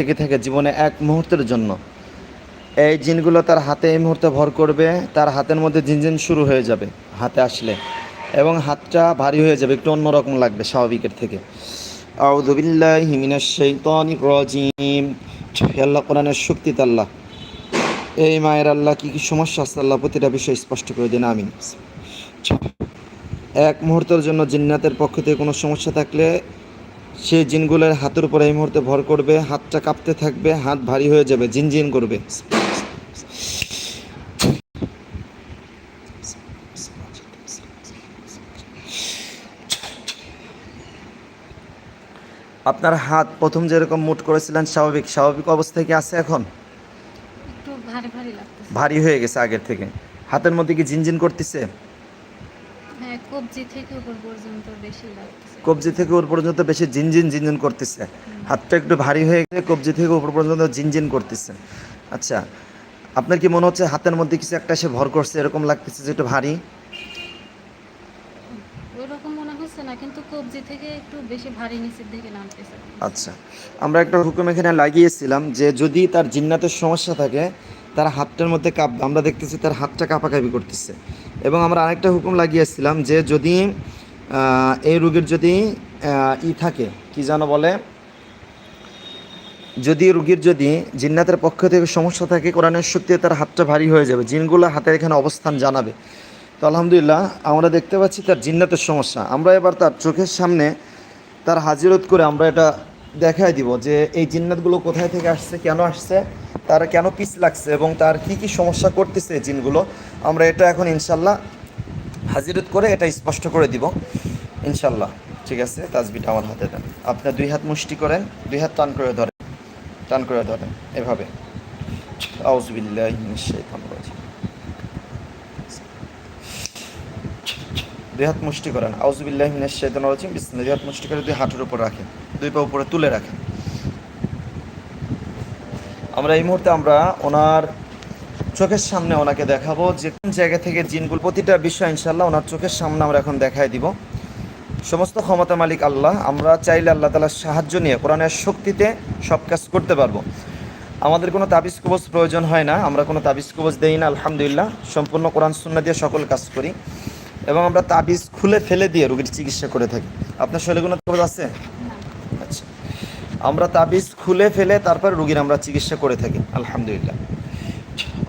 থেকে থাকে জীবনে এক মুহূর্তের জন্য। এই জিনগুলো তার হাতে এই মুহূর্তে ভর করবে, তার হাতের মধ্যে জিনজিন শুরু হয়ে যাবে, হাতে আসলে। এবং হাতটা ভারী হয়ে যাবে, একটু অন্যরকম লাগবে স্বাভাবিকের থেকে। আল্লাহ, কোরআনের শক্তি আল্লাহ। এই মায়ের আল্লাহ, কি কি সমস্যা আছে আল্লাহ, প্রতিটা বিষয় স্পষ্ট করে দিন, আমিন। এক মুহূর্তের জন্য জিন্নাতের পক্ষ থেকে কোনো সমস্যা থাকলে সে জিনগুলোর হাতের উপর এই মুহূর্তে ভর করবে হাতটা কাঁপতে থাকবে হাত ভারী হয়ে যাবে জিনজিন করবে। আপনার হাত প্রথম যেরকম মুট করেছিলেন স্বাভাবিক স্বাভাবিক অবস্থায় কি আছে এখন? একটু ভারী ভারী লাগতেছে। ভারী হয়ে গেছে আগের থেকে। হাতের মধ্যে কি জিনজিন করতেছে? হ্যাঁ কবজি থেকে উপর পর্যন্ত বেশি লাগতেছে। কবজি থেকে উপর পর্যন্ত বেশি জিনজিন জিনজিন করতেছে। হাতটা একটু ভারী হয়ে গেছে কবজি থেকে উপর পর্যন্ত জিনজিন করতেছে। আচ্ছা আপনার কি মনে হচ্ছে হাতের মধ্যে কিছু একটা এসে ভর করছে এরকম লাগতেছে যে একটু ভারী? ওইরকম মনে হচ্ছে না কিন্তু কবজি থেকে একটু বেশি ভারী নিচের দিকে নামতেছে। আচ্ছা আমরা একটা হুকুম এখানে লাগিয়েছিলাম যে যদি তার জিন্নাতের সমস্যা থাকে তার হাতটার মধ্যে কাঁপ আমরা দেখতেছি তার হাতটা কাঁপাকাঁপি করতেছে। এবং আমরা আরেকটা হুকুম লাগিয়েছিলাম যে যদি এই রোগীর যদি ই থাকে, কি যেন বলে? যদি রুগীর যদি জিন্নাতের পক্ষ থেকে সমস্যা থাকে, কোরআনের শক্তি তার হাতটা ভারী হয়ে যাবে, জিনগুলো হাতের এখানে অবস্থান জানাবে। তো আলহামদুলিল্লাহ, আমরা দেখতে পাচ্ছি তার জিন্নাতের সমস্যা। আমরা এবার তার চোখের সামনে তার হাজিরত করে আমরা এটা দেখাই দিব যে এই জিন্নাতগুলো কোথায় থেকে আসছে, কেন আসছে, তার কেন পিস লাগছে এবং তার কি কি সমস্যা করতেছে জিনগুলো। আমরা এটা এখন ইনশাল্লাহ হাজিরত করে এটা স্পষ্ট করে দিব। ইনশাল্লাহ ঠিক আছে তাজবিটা আমার হাতে দেন। আপনার দুই হাত মুষ্টি করেন, দুই হাত টান করে ধরেন, টান করে ধরেন, এভাবে। দুই হাত মুষ্টি করেন আউজবিল্লাহ মিনাশ শাইতানির রাজিম দুই হাত মুষ্টি করে দুই হাঁটুর উপর রাখেন, দুই পা উপরে তুলে রাখেন। আমরা এই মুহূর্তে আমরা ওনার চোখের সামনে ওনাকে দেখাবো। যে কোন জায়গা থেকে জিনগুলো, প্রতিটা বিষয় ইনশাল্লাহ ওনার চোখের সামনে আমরা এখন দেখাই দিব। সমস্ত ক্ষমতা মালিক আল্লাহ, আমরা চাইলে আল্লাহ তালার সাহায্য নিয়ে কোরআনের শক্তিতে সব কাজ করতে পারব। আমাদের কোনো তাবিজ কবজ প্রয়োজন হয় না, আমরা কোনো তাবিজ কবজ দেই না, আলহামদুলিল্লাহ। সম্পূর্ণ কোরআন সুন্না দিয়ে সকল কাজ করি। এবং আমরা তাবিজ খুলে ফেলে দিয়ে রোগীর চিকিৎসা করে থাকি। আপনার শরীরে কোনো কবজ আছে? আচ্ছা। আমরা তাবিজ খুলে ফেলে তারপর রুগীর আমরা চিকিৎসা করে থাকি, আলহামদুলিল্লাহ।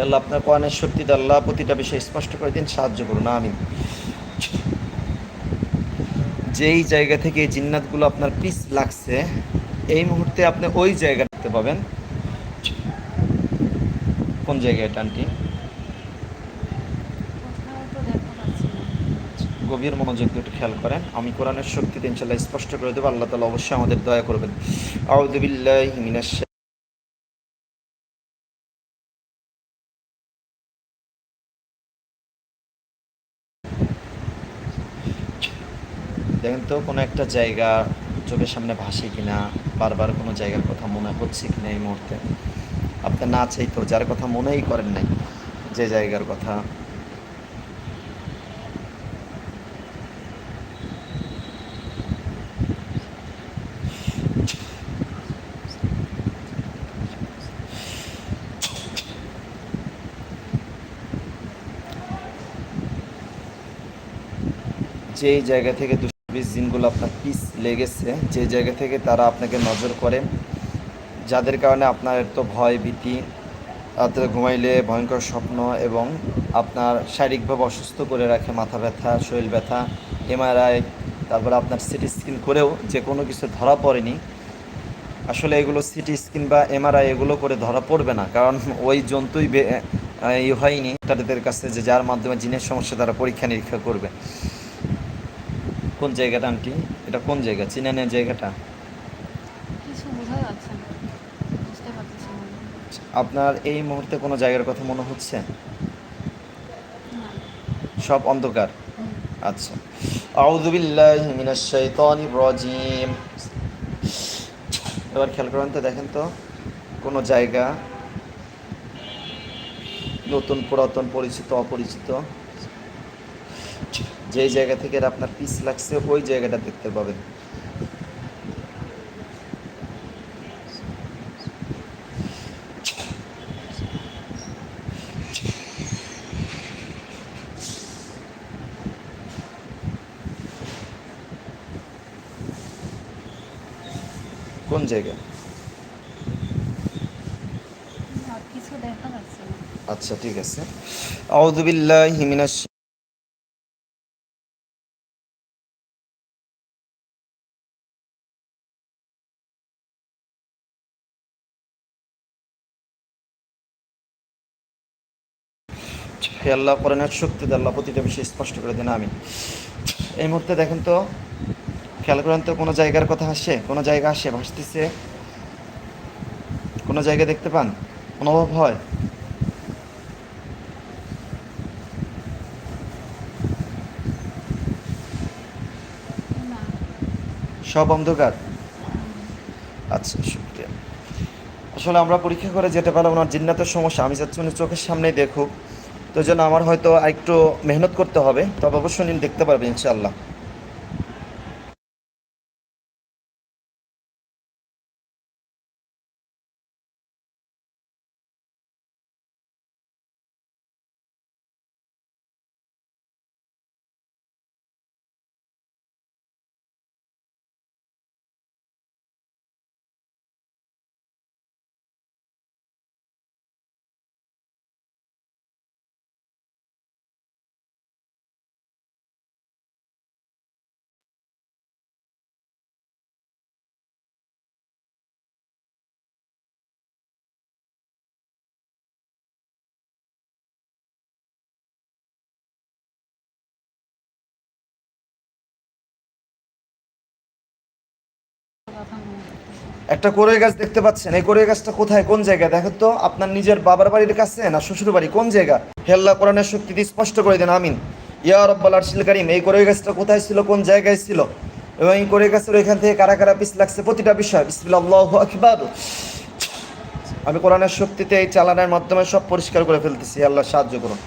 আল্লাহ আপনার কোরআনের শক্তি আল্লাহ প্রতিটা বিষয় স্পষ্ট করে দিন, সাহায্য করুন আমি যেই জায়গা থেকে জিন্নাতগুলো আপনার পিস লাগছে, এই মুহূর্তে আপনি ওই জায়গা দেখতে পাবেন। কোন জায়গায় পাচ্ছি না গভীর মনোযোগ একটু খেয়াল করেন। আমি কোরআনের শক্তিতে ইনশাল্লাহ স্পষ্ট করে দেবো। আল্লাহ তালা অবশ্যই আমাদের দয়া করবেন। আউদুবিল্লাহ দেখেন তো কোনো একটা জায়গা চোখের সামনে ভাসে কিনা, বারবার কোনো জায়গার কথা মনে হচ্ছে কিনা এই মুহূর্তে? আপনার না চাই তো, যার কথা মনেই করেন নাই, যে জায়গার কথা। যেই জায়গা থেকে বিশ দিনগুলো আপনার পিস লেগেছে। যে জায়গা থেকে তারা আপনাকে নজর করে, যাদের কারণে আপনার এত ভয়, ভীতি রাত্রে ঘুমাইলে ভয়ঙ্কর স্বপ্ন এবং আপনার শারীরিকভাবে অসুস্থ করে রাখে, মাথা ব্যথা, শরীর ব্যথা এমআরআই তারপরে আপনার সিটি স্ক্যান করেও যে কোনো কিছু ধরা পড়েনি। আসলে এগুলো সিটি স্ক্যান বা এমআরআই এগুলো করে ধরা পড়বে না, কারণ ওই জন্তুই ই হয়নি তাদের কাছে যে যার মাধ্যমে জিনের সমস্যা তারা পরীক্ষা নিরীক্ষা করবে। কোন জায়গাটা আন্টি? এটা কোন জায়গা? চিনানের জায়গাটা? কিছু বোঝা যাচ্ছে না। বুঝতে পারতেছি না। আপনার এই মুহূর্তে কোনো জায়গার কথা মনে হচ্ছে? সব অন্ধকার? আচ্ছা। আউযু বিল্লাহি মিনাশ শাইতানির রাজিম। এবার খেয়াল করেন তো দেখেন তো কোনো জায়গা নতুন পুরাতন পরিচিত অপরিচিত। যেই জায়গা থেকে আপনার পিস লাগছে ওই জায়গাটা দেখতে পাবেন। কোন জায়গা? আচ্ছা ঠিক আছে। আউযু বিল্লাহি মিনাশ হে আল্লাহ কোরআনের শক্তিতে আল্লাহ প্রতিটা বিষয় স্পষ্ট করে দিন আমি এই মুহূর্তে দেখেন তো, খেয়াল করেন তো, কোনো জায়গার কথা আসে, কোনো জায়গা আসে, ভাসতেছে, কোনো জায়গা দেখতে পান অনুভব হয়? সব অন্ধকার? আচ্ছা শুক্রিয়া। আসলে আমরা পরীক্ষা করে যেতে পারলাম ওনার জিন্নাতের সমস্যা, আমি চাচ্ছি উনি চোখের সামনেই দেখুক। তো জন্য আমার হয়তো আরেকটু মেহনত করতে হবে তবে অবশ্যই দেখতে পারবেন ইনশাআল্লাহ। একটা কোরই গাছ দেখতে পাচ্ছেন, এই কোরই গাছটা কোথায়? কোন জায়গায়? দেখেন তো, আপনার নিজের বাবার বাড়ির কাছে না শ্বশুর বাড়ি? কোন জায়গা? হেল্লা কোরআনের শক্তি দিয়ে স্পষ্ট করে দেন, আমিন। ইয়া রব্বাল আরশিল কারিম, এই কোরই গাছটা কোথায় ছিল? কোন জায়গায় ছিল? এবং এই কোরই গাছের এখান থেকে কারা কারা পিস লাগছে? প্রতিটা বিষয়। বিসমিল্লাহ আকবার। আমি কোরআনের শক্তিতে এই চালানের মাধ্যমে সব পরিষ্কার করে ফেলতেছি। আল্লাহ, সাহায্য করুন।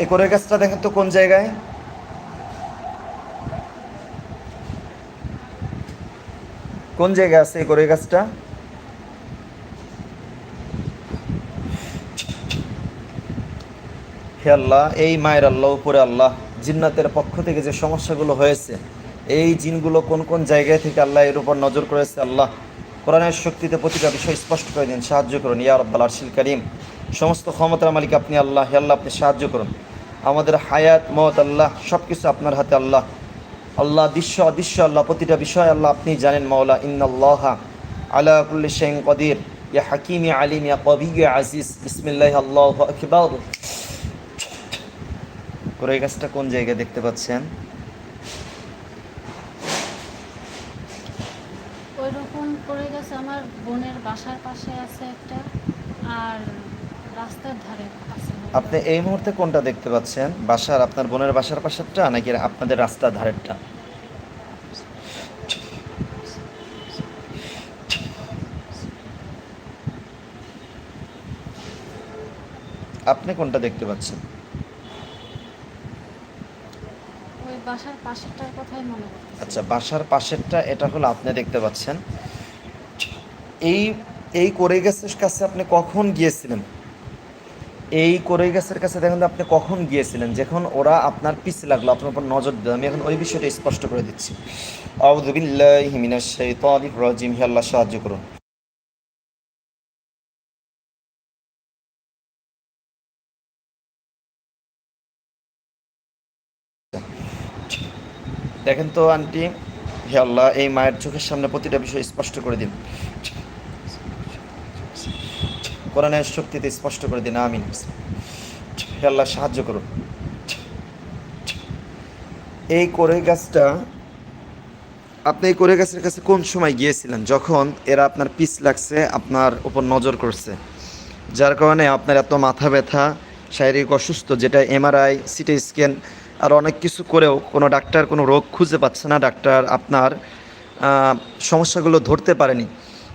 এই কোরই গাছটা দেখেন তো কোন জায়গায়? কোন জায়গায় আছে এই কোরই গাছটা? হে আল্লাহ, এই মায়ের আল্লাহ, উপরে আল্লাহ, জিন্নাতের পক্ষ থেকে যে সমস্যাগুলো হয়েছে, এই জিনগুলো কোন কোন জায়গায় থেকে আল্লাহ এর উপর নজর করেছে আল্লাহ? কোরআনের শক্তিতে প্রতিটা বিষয় স্পষ্ট করে দিন, সাহায্য করুন, ইয়া রব্বাল আরশিল করিম। সমস্ত ক্ষমতার মালিক আপনি আল্লাহ, হে আল্লাহ, আপনি সাহায্য করুন। আমাদের হায়াত মত আল্লাহ সব কিছু আপনার হাতে আল্লাহ। আল্লাহ দৃশ্য অদৃশ্য, আল্লাহ প্রতিটা বিষয় আল্লাহ আপনি জানেন, মাওলা। ইন্নাল্লাহ আলা কুল্লি শাইইন কদির। ইয়া হাকিম ইয়া আলিম, ইয়া কবি ইয়া আজিজ। বিসমিল্লাহ, আল্লাহু আকবার। কোরআই গাছটা কোন জায়গায় দেখতে পাচ্ছেন? ওই রকম পড়ে গেছে আমার বোনের বাসার পাশে আছে একটা, আর রাস্তার ধারে আছে। আপনি এই মুহূর্তে কোনটা দেখতে পাচ্ছেন? বাসার আপনার বোনের বাসার পাশেরটা নাকি আপনাদের রাস্তার ধারেরটা? আপনি কোনটা দেখতে পাচ্ছেন? ওই বাসার পাশেরটার কথাই মনে আচ্ছা বাসার পাশেরটা এটা হলো আপনি দেখতে পাচ্ছেন। এই এই কোরে গাছের কাছে আপনি কখন গিয়েছিলেন? এই কোরে গাছের কাছে দেখেন আপনি কখন গিয়েছিলেন? যখন ওরা আপনার পিছে লাগল, আপনার উপর নজর দিল, আমি এখন ওই বিষয়টা স্পষ্ট করে দিচ্ছি। আউযু বিল্লাহি মিনাশ শাইতানির রাজিম, হে আল্লাহ সাহায্য করুন। দেখেন তো আন্টি, হে আল্লাহ, এই মায়ের চোখের সামনে প্রতিটা বিষয় স্পষ্ট করে দিন। কোরআনের শক্তিতে স্পষ্ট করে দিন, আমিন। আল্লাহ, সাহায্য করুন। এই কোরই গাছটা, আপনি এই করে গাছের কাছে কোন সময় গিয়েছিলেন? যখন এরা আপনার পিস লাগছে, আপনার উপর নজর করছে। যার কারণে আপনার এত মাথা ব্যথা, শারীরিক অসুস্থ, যেটা এমআরআই, সিটি স্ক্যান, আর অনেক কিছু করেও কোনো ডাক্তার কোনো রোগ খুঁজে পাচ্ছে না। ডাক্তার আপনার সমস্যাগুলো ধরতে পারেনি।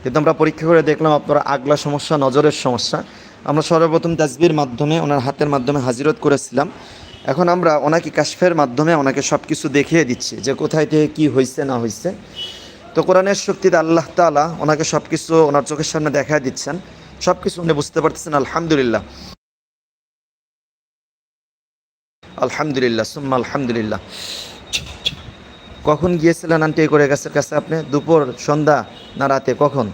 কিন্তু আমরা পরীক্ষা করে দেখলাম আপনার আগলা সমস্যা, নজরের সমস্যা। আমরা সর্বপ্রথম তাজবির মাধ্যমে, ওনার হাতের মাধ্যমে হাজিরত করেছিলাম। এখন আমরা ওনাকে কাশফের মাধ্যমে ওনাকে সব কিছু দেখিয়ে দিচ্ছি যে কোথায় থেকে কী হয়েছে না হয়েছে তো কোরআনের শক্তিতে আল্লাহ তাআলা ওনাকে সব কিছু ওনার চোখের সামনে দেখা দিচ্ছেন। সব কিছু উনি বুঝতে পারতেছেন, আলহামদুলিল্লাহ। আলহামদুলিল্লাহ, সুম্মা আলহামদুলিল্লাহ। কখন গিয়েছিলেন আন্টি করে গাছের কাছে আপনি? দুপুর সন্ধ্যা না রাতে? কখন?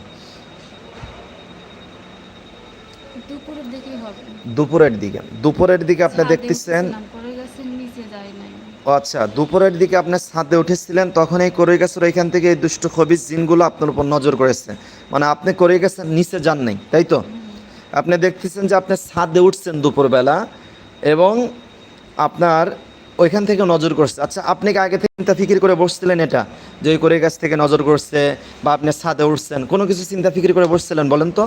দুপুরের দিকে। দুপুরের দিকে আপনি দেখতেছেন আচ্ছা দুপুরের দিকে আপনি ছাদে উঠেছিলেন তখন এই করে গাছের এখান থেকে এই দুষ্ট খবিজ জিনগুলো আপনার উপর নজর করেছে। মানে আপনি করে গেছেন নিচে যান নাই তাই তো? আপনি দেখতেছেন যে আপনি ছাদে উঠছেন দুপুরবেলা এবং আপনার ওইখান থেকে নজর করছে। আচ্ছা আপনি কি আগে থেকে চিন্তা ফিকির করে বসছিলেন এটা? যে ওই কড়ই কাছ থেকে নজর করছে বা আপনি ছাদে উঠছেন কোনো কিছু চিন্তা ফিকির করে বসছিলেন বলেন তো?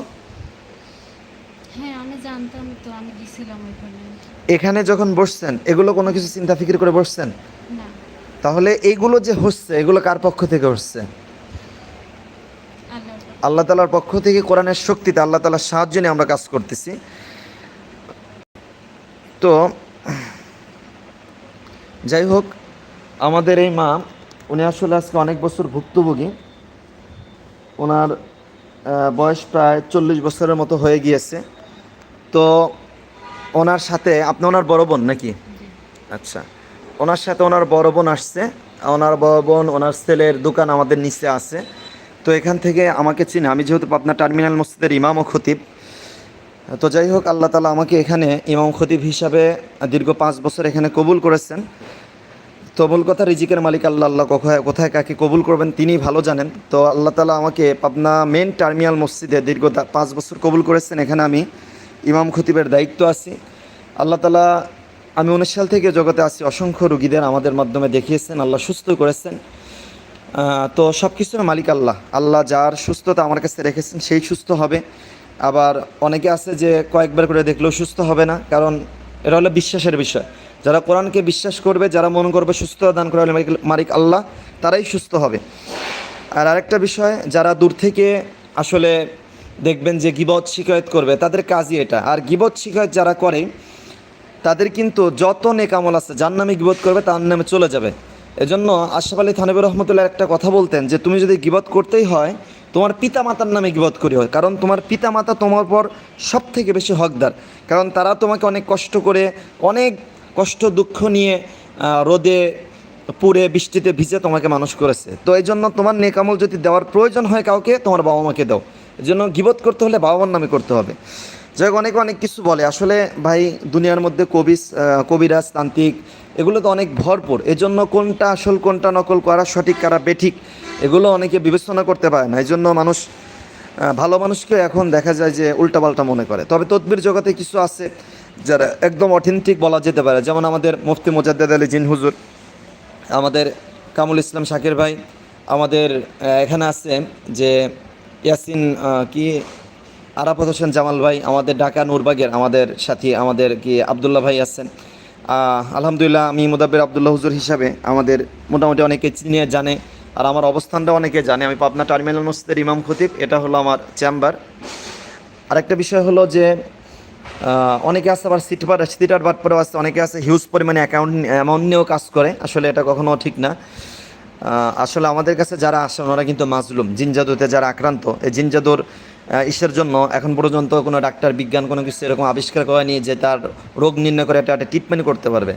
হ্যাঁ আমি জানতাম তো আমি এখানে যখন বসছেন এগুলো কোনো কিছু চিন্তা ফিকির করে বসছেন? তাহলে এইগুলো যে হচ্ছে এগুলো কার পক্ষ থেকে হচ্ছে? আল্লাহ তালার পক্ষ থেকে কোরআনের শক্তিতে আল্লাহ তালার সাহায্য নিয়ে আমরা কাজ করতেছি। তো যাই হোক, আমাদের এই মা, উনি আসলে আজকে অনেক বছর ভুক্তভোগী। ওনার বয়স প্রায় চল্লিশ বছরের মতো হয়ে গিয়েছে। তো ওনার সাথে, আপনি ওনার বড় বোন নাকি? আচ্ছা। ওনার সাথে ওনার বড় বোন আসছে। ওনার বড় বোন, ওনার ছেলের দোকান আমাদের নিচে আছে। তো এখান থেকে আমাকে চিনে, আমি যেহেতু পাবনা টার্মিনাল মসজিদের ইমাম ও খতিব, তো যাই হোক, আল্লাহ তালা আমাকে এখানে ইমাম খতিব হিসাবে দীর্ঘ পাঁচ বছর এখানে কবুল করেছেন। তো মূল কথা রিজিকের মালিক আল্লাহ আল্লাহ কোথায় কোথায় কাকে কবুল করবেন তিনি ভালো জানেন। তো আল্লাহ তালা আমাকে পাবনা মেন টার্মিনাল মসজিদে দীর্ঘ পাঁচ বছর কবুল করেছেন। এখানে আমি ইমাম খতিবের দায়িত্ব আছি। আল্লাহ তালা আমি উনিশ সাল থেকে জগতে আছি। অসংখ্য রুগীদের আমাদের মাধ্যমে দেখিয়েছেন, আল্লাহ সুস্থ করেছেন। তো সব কিছুর মালিক আল্লাহ। আল্লাহ যার সুস্থতা আমার কাছে রেখেছেন, সেই সুস্থ হবে। আবার অনেকে আছে যে কয়েকবার করে দেখলেও সুস্থ হবে না, কারণ এটা হলো বিশ্বাসের বিষয়। যারা কোরআনকে বিশ্বাস করবে, যারা মন করবে, সুস্থতা দান করে মালিক আল্লাহ, তারাই সুস্থ হবে। আর আরেকটা বিষয়, যারা দূর থেকে আসলে দেখবেন যে গিবত শিকায়ত করবে, তাদের কাজই এটা। আর গিবত শিকায়ত যারা করে, তাদের কিন্তু যত নেকামল আছে, যার নামে গিবত করবে, তার নামে চলে যাবে। এজন্য আশরাফ আলী থানবী রহমতুল্লাহ একটা কথা বলতেন যে, তুমি যদি গিবত করতেই হয়, তোমার পিতা মাতার নামে গিবত করি হয় কারণ তোমার পিতা মাতা তোমার পর সব থেকে বেশি হকদার। কারণ তারা তোমাকে অনেক কষ্ট করে, অনেক কষ্ট, দুঃখ নিয়ে রোদে, পুড়ে, বৃষ্টিতে ভিজে তোমাকে মানুষ করেছে। তো এই জন্য তোমার নেকামল যদি দেওয়ার প্রয়োজন হয় কাউকে, তোমার বাবা মাকে দাও। এই জন্য গিবত করতে হলে বাবা মার নামে করতে হবে। যাই হোক, অনেকে অনেক কিছু বলে। আসলে ভাই, দুনিয়ার মধ্যে কবি কবিরাজ, তান্ত্রিক, এগুলো তো অনেক ভরপুর। এজন্য কোনটা আসল, কোনটা নকল করা সঠিক, কারা বেঠিক, এগুলো অনেকে বিবেচনা করতে পারে না। এই জন্য মানুষ ভালো মানুষকে এখন দেখা যায় যে উল্টাপাল্টা মনে করে। তবে তদ্বির জগতে কিছু আছে যারা একদম অথেন্টিক বলা যেতে পারে। যেমন আমাদের মুফতি মোজাদ্দেদ আলী জিন হুজুর, আমাদের কামুল ইসলাম শাকির ভাই, আমাদের এখানে আছে যে ইয়াসিন কি, আরাফত হোসেন জামাল ভাই, আমাদের ঢাকা নূরবাগের আমাদের সাথী, আমাদের কি, আবদুল্লাহ ভাই আছেন। আলহামদুলিল্লাহ আমি মুদাব্বির আবদুল্লাহ হুজুর হিসাবে আমাদের মোটামুটি অনেকে চিনিয়ে জানে। আর আমার অবস্থানটা অনেকে জানে। আমি পাবনা টার্মিনাল মসজিদের ইমাম খতিব, এটা হলো আমার চেম্বার। আরেকটা বিষয় হলো যে অনেকে আছে আবার সিটবার সিটার বাট পরেও আছে। অনেকে আছে হিউজ পরিমাণে অ্যাকাউন্ট অ্যামাউন্ট নিয়েও কাজ করে। আসলে এটা কখনো ঠিক না। আসলে আমাদের কাছে যারা আসে, ওনারা কিন্তু মাজলুম। জিনজাদুতে যারা আক্রান্ত, এই জিনজাদুর ইসের জন্য এখন পর্যন্ত কোনো ডাক্তার, বিজ্ঞান কোনো কিছু এরকম আবিষ্কার করেনি যে তার রোগ নির্ণয় করে একটা একটা ট্রিটমেন্ট করতে পারবে।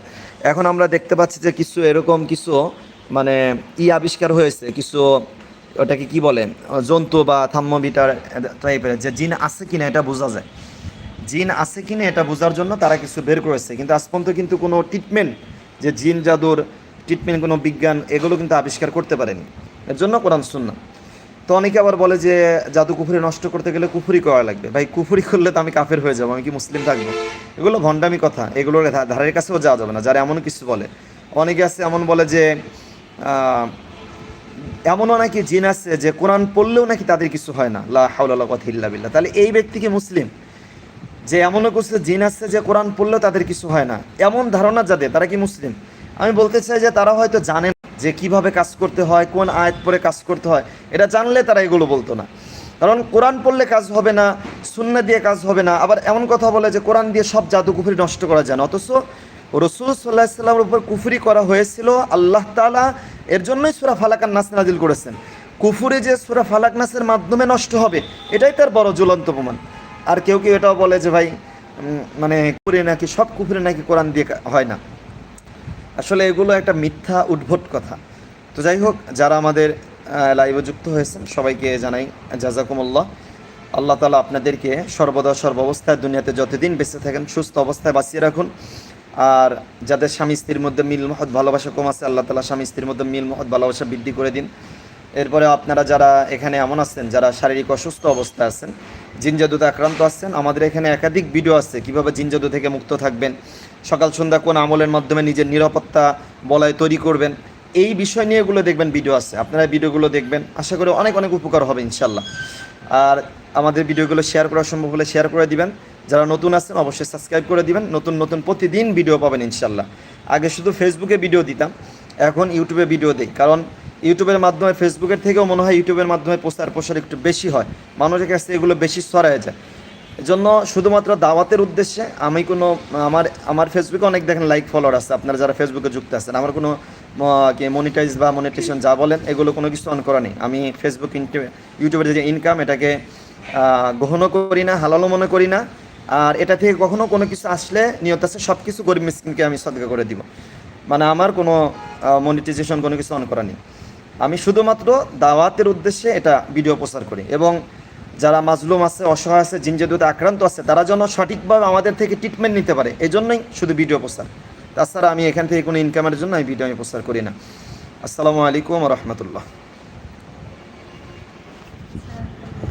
এখন আমরা দেখতে পাচ্ছি যে কিছু এরকম কিছু মানে ই আবিষ্কার হয়েছে কিছু, ওটাকে কি বলে, জন্তু বা থাম্মবিটার টাইপের যে জিন আছে কিনা এটা বোঝা যায়। জিন আছে কিনা এটা বোঝার জন্য তারা কিছু বের করেছে, কিন্তু আজ পর্যন্ত কিন্তু কোনো ট্রিটমেন্ট যে জিন, জাদুর ট্রিটমেন্ট কোনো বিজ্ঞান, এগুলো কিন্তু আবিষ্কার করতে পারেনি। এর জন্য কোরআন শুননা তো অনেকে আবার বলে যে জাদু কুফুরি নষ্ট করতে গেলে কুফুরি করা লাগবে। ভাই, কুফুরি করলে তো আমি কাফের হয়ে যাব, আমি কি মুসলিম থাকব? এগুলো ভণ্ডামি কথা, এগুলোর ধারের কাছেও যাওয়া যাবে না, যারা এমন কিছু বলে। অনেকে আছে এমন বলে যে এমনও নাকি জিন আছে যে কোরআন পড়লেও নাকি তাদের কিছু হয় না? লা হাওলা কথা ইল্লা বিল্লাহ। তাহলে এই ব্যক্তি কি মুসলিম? যে এমনও কিছু জিন আছে যে কোরআন পড়লেও তাদের কিছু হয় না। এমন ধারণা যাদের, তারা কি মুসলিম? আমি বলতে চাই যে তারা হয়তো জানেন যে কীভাবে কাজ করতে হয়, কোন আয়াত পরে কাজ করতে হয়। এটা জানলে তারা এগুলো বলতো না। কারণ কোরআন পড়লে কাজ হবে না সুন্না দিয়ে কাজ হবে না। আবার এমন কথা বলে যে কোরআন দিয়ে সব জাদু নষ্ট করা যায় না। অথচ রসুল সাল্লাহ সাল্লামের উপর কুফরি করা হয়েছিল, আল্লাহ তাআলা এর জন্যই সুরা ফালাকান নাস নাজিল করেছেন। কুফুরি যে সুরা ফালাক নাসের মাধ্যমে নষ্ট হবে, এটাই তার বড় জ্বলন্ত প্রমাণ। আর কেউ কেউ এটাও বলে যে ভাই মানে কুফরি নাকি, সব কুফরি নাকি কোরআন দিয়ে হয় না। আসলে এগুলো একটা মিথ্যা উদ্ভট কথা। তো যাই হোক, যারা আমাদের লাইভে যুক্ত হয়েছেন, সবাইকে জানাই জাজাকুমুল্লাহ। আল্লাহ তালা আপনাদেরকে সর্বদা সর্বাবস্থায় দুনিয়াতে যতদিন বেঁচে থাকেন, সুস্থ অবস্থায় বাঁচিয়ে রাখুন। আর যাদের স্বামী স্ত্রীর মধ্যে মিল মহৎ ভালোবাসা কম আছে, আল্লাহ তালা স্বামী স্ত্রীর মধ্যে মিল মহৎ ভালোবাসা বৃদ্ধি করে দিন। এরপরে আপনারা যারা এখানে এমন আছেন, যারা শারীরিক অসুস্থ অবস্থায় আছেন জিনজাদুতে আক্রান্ত আছেন, আমাদের এখানে একাধিক ভিডিও আছে, কীভাবে জিনজাদু থেকে মুক্ত থাকবেন, সকাল সন্ধ্যা কোন আমলের মাধ্যমে নিজের নিরাপত্তা বলয় তৈরি করবেন, এই বিষয় নিয়ে এগুলো দেখবেন, ভিডিও আছে। আপনারা ভিডিওগুলো দেখবেন, আশা করি অনেক অনেক উপকার হবে ইনশাল্লাহ আর আমাদের ভিডিওগুলো শেয়ার করা সম্ভব হলে শেয়ার করে দিবেন। যারা নতুন আছেন, অবশ্যই সাবস্ক্রাইব করে দিবেন। নতুন নতুন প্রতিদিন ভিডিও পাবেন ইনশাল্লাহ আগে শুধু ফেসবুকে ভিডিও দিতাম, এখন ইউটিউবে ভিডিও দিই। কারণ ইউটিউবের মাধ্যমে ফেসবুকের থেকেও মনে হয় ইউটিউবের মাধ্যমে প্রচার প্রসার একটু বেশি হয়। মানুষের কাছে এগুলো বেশি ছড়ায় যায়। জন্য শুধুমাত্র দাওয়াতের উদ্দেশ্যে আমি কোনো, আমার আমার ফেসবুকে অনেক দেখেন লাইক ফলোয়ার আছে। আপনারা যারা ফেসবুকে যুক্ত আছেন, আমার কোনো কি মনিটাইজ বা মনিটেশন যা বলেন, এগুলো কোনো কিছু অন করা নেই। আমি ফেসবুক ইউটিউবের যে ইনকাম এটাকে গ্রহণও করি না, হালালও মনে করি না। আর এটা থেকে কখনো কোনো কিছু আসলে নিয়ত আছে সব কিছু গরিব মিসকিনকে আমি সদকা করে দিব। মানে আমার কোনো মনিটাইজেশন কোনো কিছু অন করা নেই। আমি শুধুমাত্র দাওয়াতের উদ্দেশ্যে এটা ভিডিও প্রচার করি এবং যারা মাজলুম আছে, অসহায় আছে জিনজাদুতে আক্রান্ত আছে, তারা যেন সঠিকভাবে আমাদের থেকে ট্রিটমেন্ট নিতে পারে এই জন্যই শুধু ভিডিও প্রচার। তাছাড়া আমি এখান থেকে কোনো ইনকামের জন্য এই ভিডিও আমি প্রচার করি না। আসসালামু আলাইকুম রহমতুল্লাহ।